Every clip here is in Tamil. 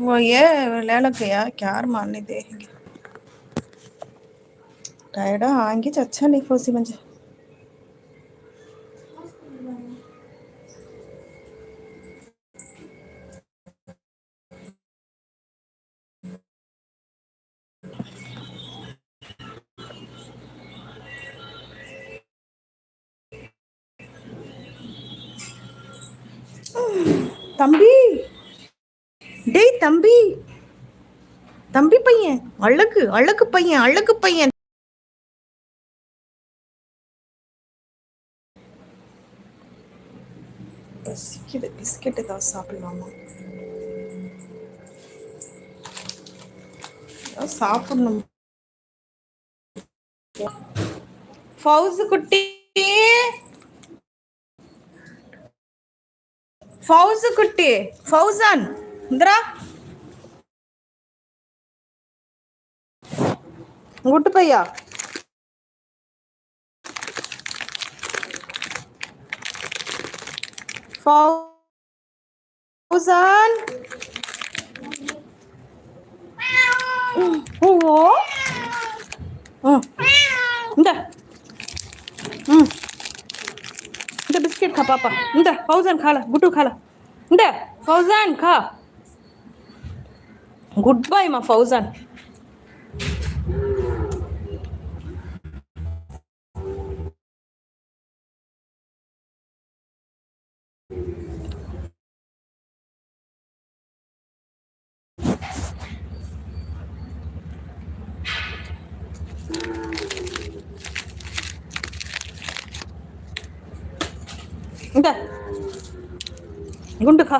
वो ये लेला गया क्या मारने देंगे? टायर्डा आएँगे अच्छा नहीं फोसी मुझे அழகு அழகு பையன் அழகு பையன். பசிக்குது பிஸ்கெட் ஏதாவது சாப்பிடலாமா? சாப்பிடணும். ஃபவுசு குட்டி. ஃபவுசு குட்டி. ஃபவுசான் இந்திரா. குட்டு பையா? ஃபவுசன் ஓ இந்த. ம். இந்த பிஸ்கெட் கா பாப்பா. இந்த ஃபவுசன் கால குட்டு கால. இந்த ஃபவுசன் கா. குட் பாய்மா ஃபவுசன் गुंड खा।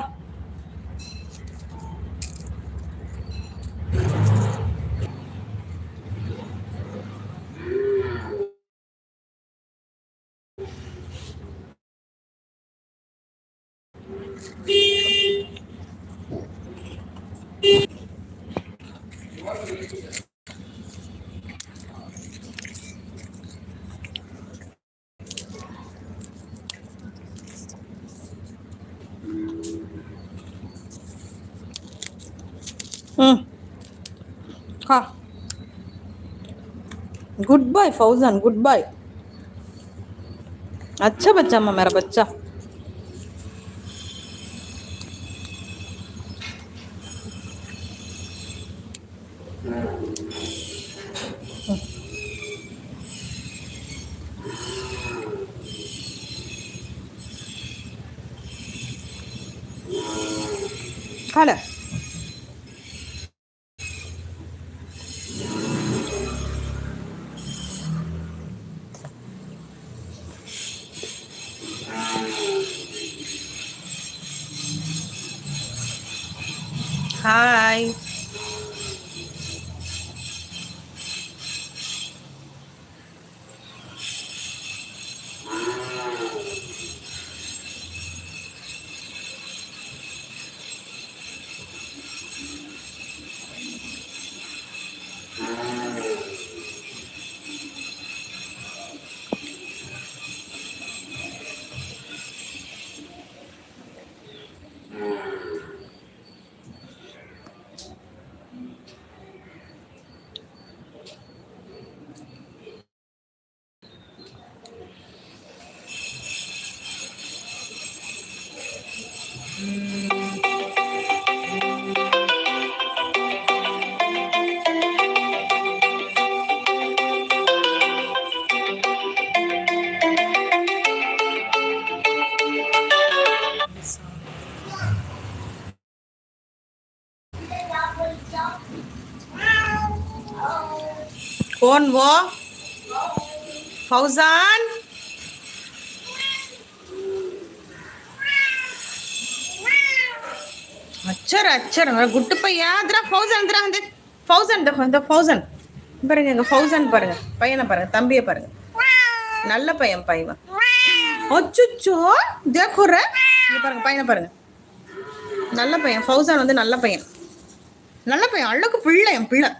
हम्म good bye Fauzan good bye அச்சா பச்சாம்மா மேர பச்சா காலை कौन वो फौजान அச்சர் அச்சர் குட்டு பையா அதுரா ஃபௌசன் இதுரா வந்து ஃபௌசன் இந்த ஃபௌசன் பாருங்க எங்க ஃபௌசன் பாருங்க பையனை பாருங்க தம்பியை பாருங்க நல்ல பையன் பையன் அச்சுச்சோ தேக்குற இங்க பாருங்க பையனை பாருங்க நல்ல பையன் ஃபௌசான் வந்து நல்ல பையன் நல்ல பையன் அழகு பிள்ளை என் பிள்ளை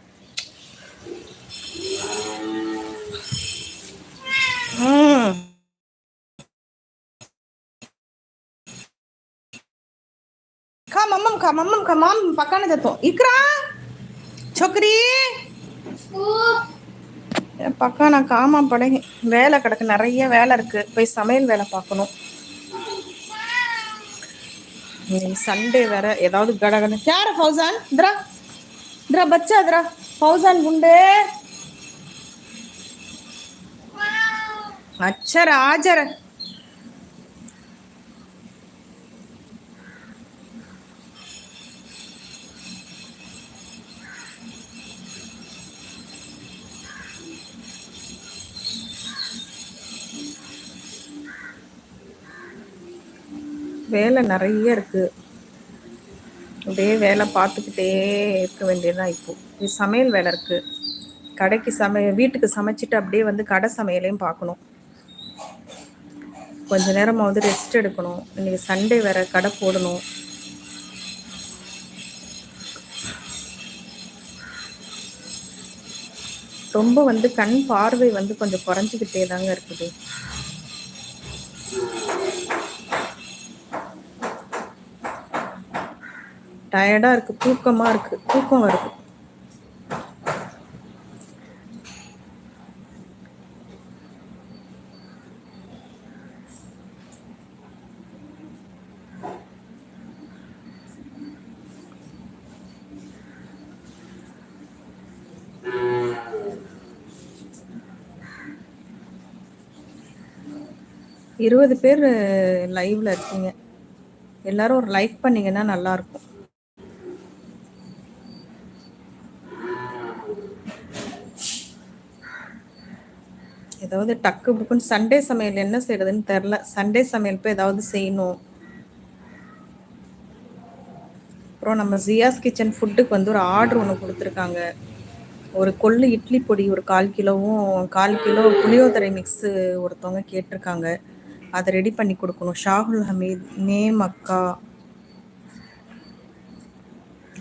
ખામ મમ્મ ખામ મમ્મ ખામ મમ પકાને જતો ઇકરા பக்கா நான் காமா படகு. வேலை கிடக்கு. நிறைய வேலை இருக்கு. போய் சமையல் வேலை பார்க்கணும். சண்டே வேற ஏதாவது கடகடன்னு. யார ஃபௌசான் திரா திரா பச்சா திரா ஃபௌசான் குண்டு. அச்சராஜர வேலை நிறைய இருக்கு. அப்படியே வேலை பார்த்துக்கிட்டே இருக்க வேண்டியதுதான் இப்போது சமையல் வேலை இருக்கு. கடைக்கு சமைய வீட்டுக்கு சமைச்சிட்டு அப்படியே வந்து கடை சமையலையும் பார்க்கணும். கொஞ்ச நேரமாவது ரெஸ்ட் எடுக்கணும். இன்னைக்கு சண்டே வேறு கடை போடணும். ரொம்ப வந்து கண் பார்வை வந்து கொஞ்சம் குறைஞ்சிக்கிட்டே தாங்க இருக்குது. டயர்டாக இருக்குது தூக்கமாக இருக்குது தூக்கம் வருது. இருபது பேர் லைவ்ல இருக்கீங்க. எல்லாரும் ஒரு லைக் பண்ணீங்கன்னா நல்லா இருக்கும் ஏதாவது டக்கு புக்குன்னு சண்டே சமையல் என்ன செய்யறதுன்னு தெரில. சண்டே சமையல் போய் ஏதாவது செய்யணும். அப்புறம் நம்ம ஜியாஸ் கிச்சன் ஃபுட்டுக்கு வந்து ஒரு ஆர்டர் ஒன்று கொடுத்துருக்காங்க. ஒரு கொள்ளு இட்லி பொடி ஒரு கால் கிலோவும் கால் கிலோ புளியோதரை மிக்ஸு ஒருத்தவங்க கேட்டிருக்காங்க. அதை ரெடி பண்ணி கொடுக்கணும். ஷாகுல் ஹமீத் நேம் அக்கா.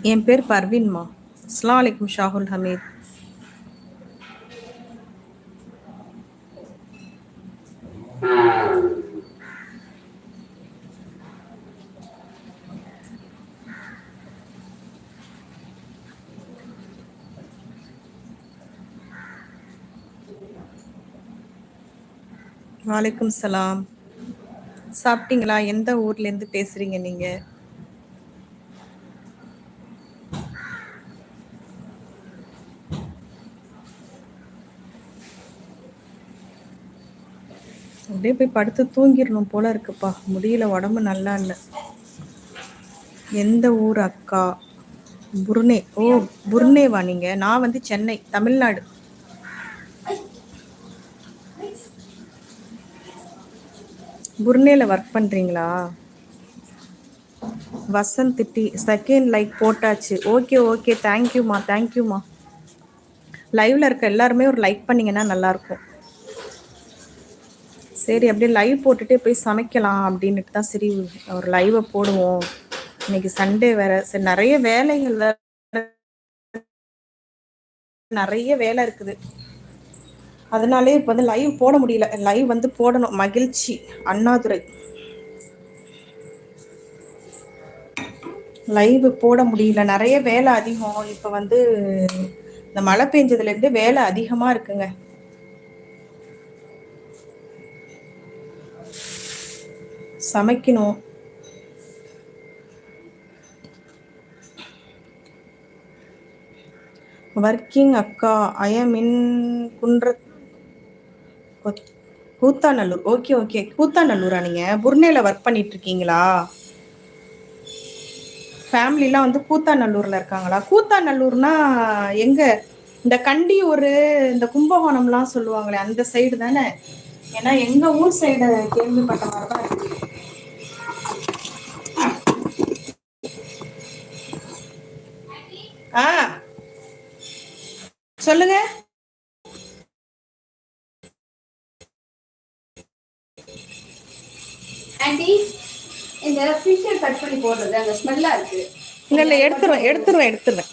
என் பேர் பர்வீன்மா அஸ்லாம் வலைக்கும் ஷாகுல் ஹமீத். வலைக்கும் சலாம். சாப்பிட்டீங்களா? எந்த ஊர்ல இருந்து பேசுறீங்க நீங்க? அப்படியே போய் படுத்து தூங்கிடணும் போல இருக்குப்பா. முடியல உடம்பு நல்லா இல்லை. எந்த ஊர் அக்கா? புர்னே. ஓ புர்னேவா நீங்க? நான் வந்து சென்னை தமிழ்நாடு. புர்னேல ஒர்க் பண்ணுறீங்களா வசந்த் டி செகண்ட் லைக் போட்டாச்சு. ஓகே ஓகே தேங்க்யூம்மா தேங்க்யூம்மா லைவ்ல இருக்க எல்லாருமே ஒரு லைக் பண்ணீங்கன்னா நல்லா இருக்கும் சரி அப்படியே லைவ் போட்டுட்டே போய் சமைக்கலாம் அப்படின்ட்டு தான் சரி ஒரு லைவை போடுவோம். இன்னைக்கு சண்டே வேற. சரி நிறைய வேலைகள் நிறைய வேலை இருக்குது. அதனாலே இப்போ வந்து லைவ் போட முடியல. லைவ் வந்து போடணும். மகிழ்ச்சி. அண்ணாதுரை. லைவ் போட முடியல. நிறைய வேலை அதிகம். இப்போ வந்து இந்த மழை பெஞ்சதுலேருந்து வேலை அதிகமாக இருக்குங்க. சமைக்கணும். ஒர்க்கிங் அக்கா. ஐ ஐஎம் இன் குன்ற கூத்தாநல்லூர். ஓகே ஓகே கூத்தாநல்லூரா நீங்க? புர்னேல ஒர்க் பண்ணிட்டு இருக்கீங்களா ஃபேமிலிலாம் வந்து கூத்தாநல்லூர்ல இருக்காங்களா? கூத்தாநல்லூர்னா எங்க? இந்த கண்டியூர் இந்த கும்பகோணம்லாம் சொல்லுவாங்களே அந்த சைடு தானே? ஏன்னா எங்க ஊர் சைடு கேள்விப்பட்ட மாதிரி தான் இருக்கு. ஆ. சொல்லுங்க. ஆண்டி இந்த ஃபிஷர் கட் பண்ணி போடுறது அந்த ஸ்மெல்லா இருக்கு. இல்ல இல்ல எடுத்துருவேன் எடுத்துருவேன் எடுத்துருவேன்.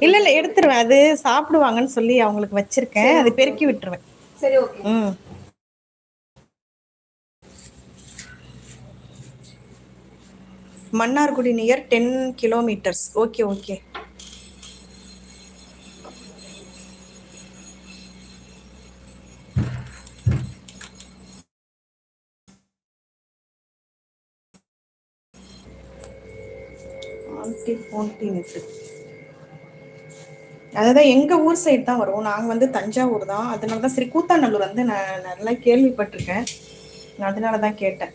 இல்ல இல்ல எடுத்துருவேன். அது சாப்பிடுவாங்கன்னு சொல்லி அவங்களுக்கு வச்சிருக்கேன். அது பெருக்கி விட்டுருவேன். சரி ஓகே. ம். Mannargudi near ten kilometres. Okay okay. Aunty fourteen net அதுதான் எங்க ஊர் சைடு தான் வரும். நாங்க வந்து தஞ்சாவூர் தான். அதனால தான் சரி கூத்தாநல்லூர் வந்து நான் நல்லா கேள்விப்பட்டிருக்கேன். நான் அதனால தான் கேட்டேன்.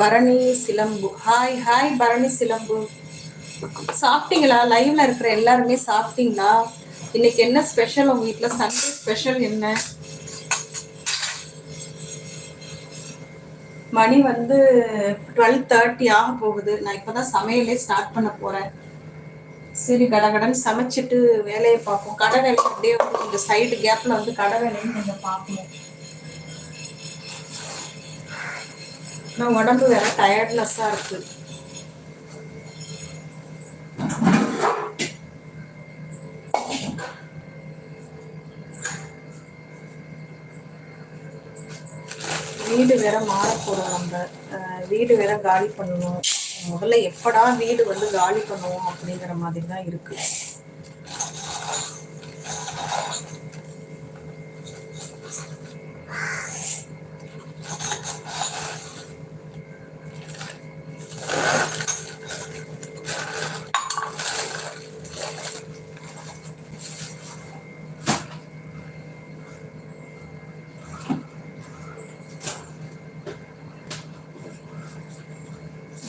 பரணி சிலம்பு. ஹாய் ஹாய் பரணி சிலம்பு. சாப்பிட்டீங்களா? லைவ்ல இருக்கிற எல்லாருமே சாப்பிட்டீங்களா? இன்னைக்கு என்ன ஸ்பெஷல் உங்க வீட்டுல சண்டே ஸ்பெஷல் என்ன? மணி வந்து டுவெல் தேர்ட்டி ஆக போகுது. நான் இப்பதான் சமையலே ஸ்டார்ட் பண்ண போறேன். சரி கடகடன் சமைச்சிட்டு வேலையை பார்ப்போம். கடை வேலை அப்படியே இந்த சைடு கேப்ல வந்து கடை வேலையும் கொஞ்சம் பார்க்கணும் நான் உடம்பு வேற டயர்ட்லெஸ்ஸா இருக்கு. வீடு வேற மாற நம்ம. வீடு வேற காலி பண்ணணும். முதல்ல எப்படா வீடு வந்து காலி பண்ணுவோம் அப்படிங்கிற மாதிரி தான் இருக்கு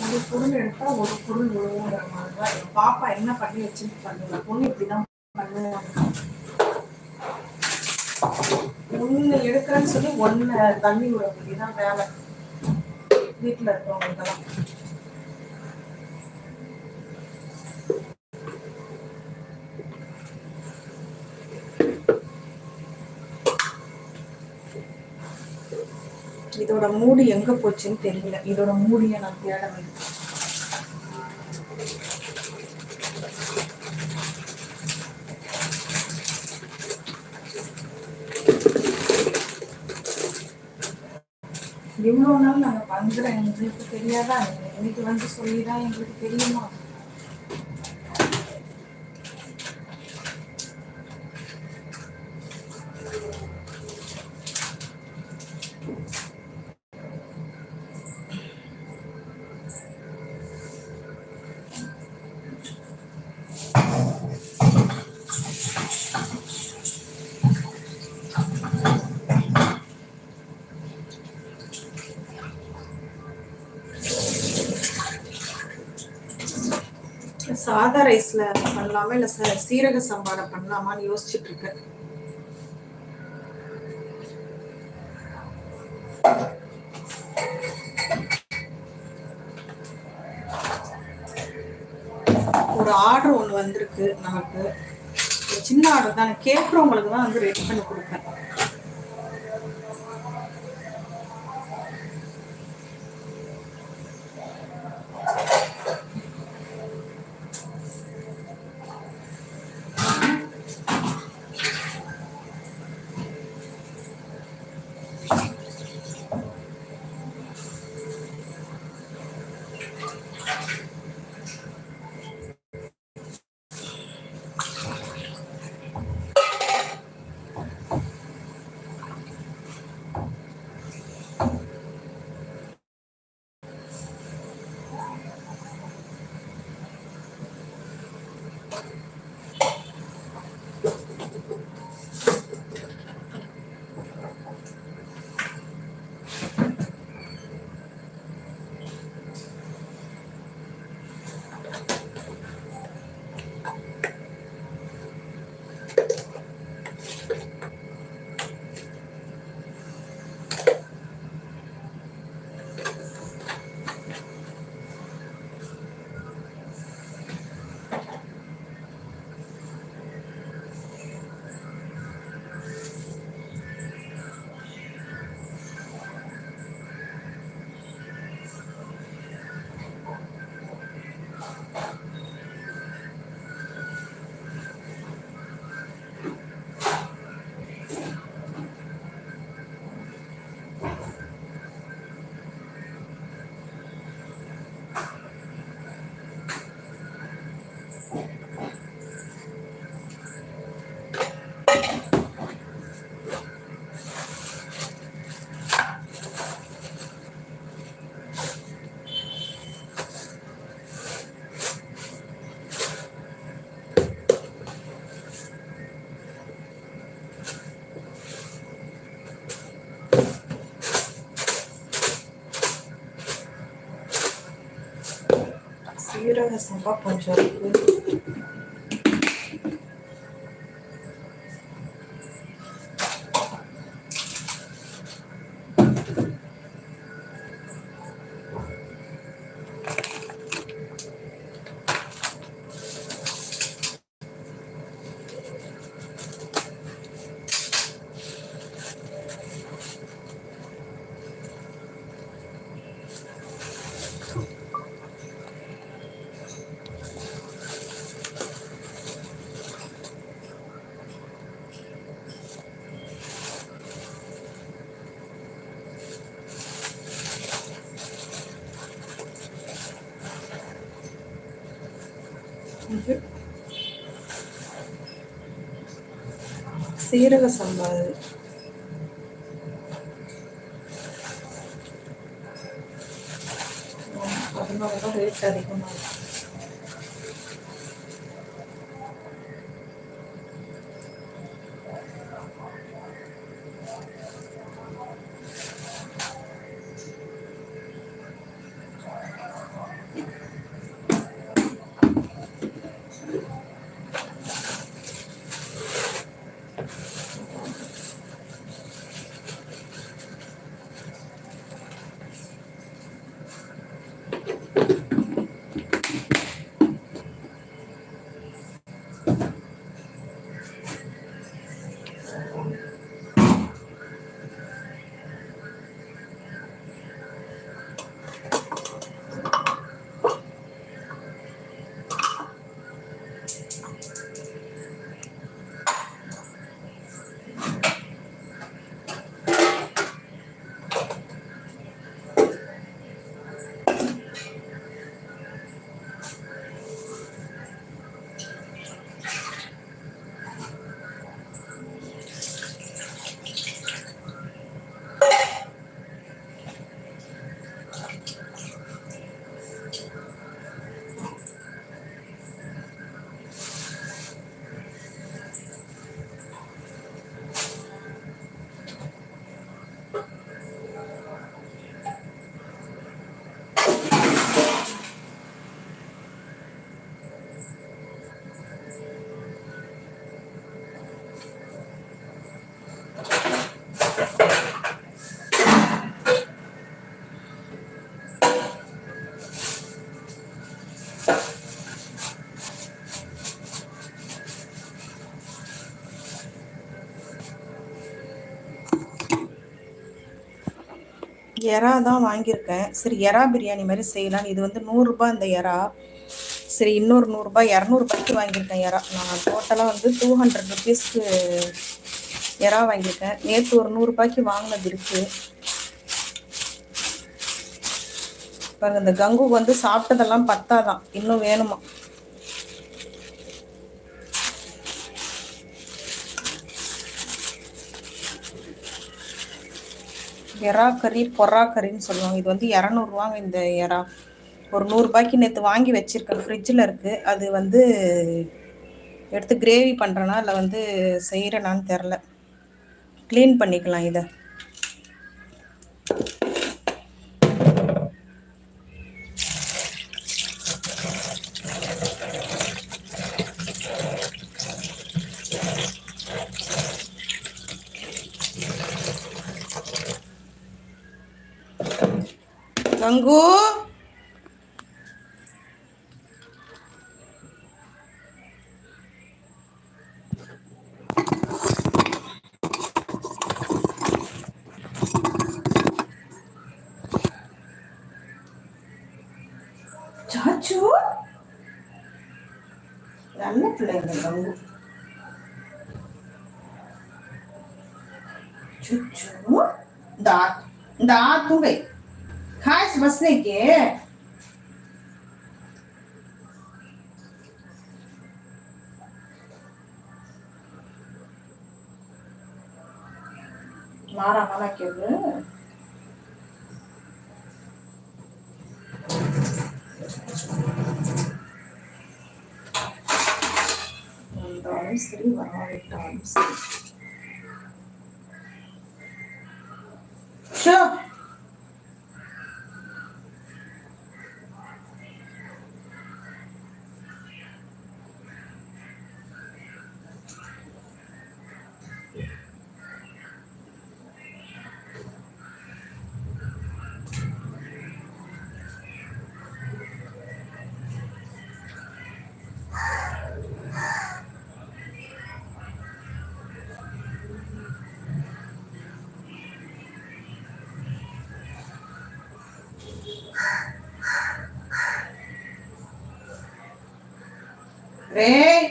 ஒரு பொருள் எடுத்தா ஒரு பொருள் விழுவுங்கிற மாதிரி தான் என் பண்ணி வச்சுட்டு பண்ணுங்க பொண்ணு இப்படிதான் பண்ணுவாங்க. ஒண்ணு எடுக்கிறேன்னு சொல்லி ஒண்ணு தண்ணி விட வேண்டியதான் வேலை. வீட்டுல இருக்கவங்களுக்கெல்லாம் இதோட மூடி எங்க போச்சுன்னு தெரியல. இதோட மூடியை நான் தேட வேண்டும். எவ்வளோ நாள் நாங்கள் பண்றோம் எங்களுக்கு தெரியாதா? இன்னைக்கு வந்து சொல்லிதான் எங்களுக்கு தெரியுமா? சாதா ரைஸ்ல பண்ணலாமா இல்ல சார் சீரக சம்பாட பண்ணலாமான்னு யோசிச்சுட்டு இருக்கேன் ஒரு ஆர்டர் ஒன்று வந்திருக்கு நமக்கு ஒரு சின்ன ஆர்டர் தான். கேட்குறவங்களுக்கு தான் வந்து ரெடி பண்ணி கொடுப்பேன். சீரக சம்பா கொஞ்சம் இருக்கு இது சீரக சம்பா அதனால தான் ரேட் அதிகமாக இருக்கு. எறா தான் வாங்கியிருக்கேன். சரி எறா பிரியாணி மாதிரி செய்யலாம்னு இது வந்து நூறுரூபா இந்த எறா. சரி இன்னொரு நூறுரூபா இரநூறுபாய்க்கு வாங்கியிருக்கேன் எறா. நான் டோட்டலாக வந்து டூ ஹண்ட்ரட் ருபீஸ்க்கு எறா வாங்கியிருக்கேன். நேற்று ஒரு நூறுரூபாய்க்கு வாங்கினது இருக்குது பாருங்கள் இந்த கங்குக்கு வந்து சாப்பிட்டதெல்லாம் பத்தாதான். இன்னும் வேணுமா? எறா கறி பொறா கறின்னு சொல்லுவாங்க. இது வந்து இரநூறுவாங்க இந்த எறா. ஒரு நூறுரூபாய்க்கு நேற்று வாங்கி வச்சுருக்கேன் ஃப்ரிட்ஜில் இருக்குது அது வந்து எடுத்து கிரேவி பண்ணுறேனா இல்லை வந்து செய்கிறேனான்னு தெரில க்ளீன் பண்ணிக்கலாம் இதை. અંગુ చాచు అన్నట్లేదు రంగు చుచ్చు దాతు దాతువే மாறாமல் வைக்கிறது. ரேய்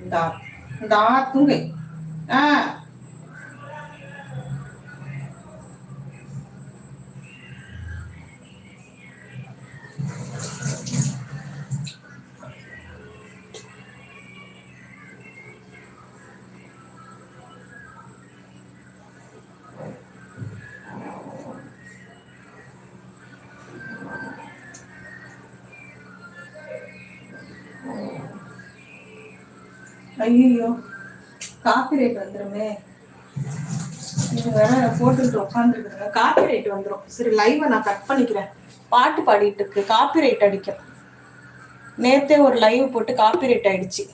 இந்தா இந்தா தூங்கு ஆ ஐயோ காப்பிரைட் வந்துருமே. இது வேற போட்டுட்டு உட்காந்துருக்குங்க காப்பிரைட் வந்துடும் சரி லைவை நான் கட் பண்ணிக்கிறேன். பாட்டு பாடிட்டு இருக்கு. காப்பிரைட் அடிக்கும். நேத்தே ஒரு லைவ் போட்டு காப்பிரைட் ஆயிடுச்சு.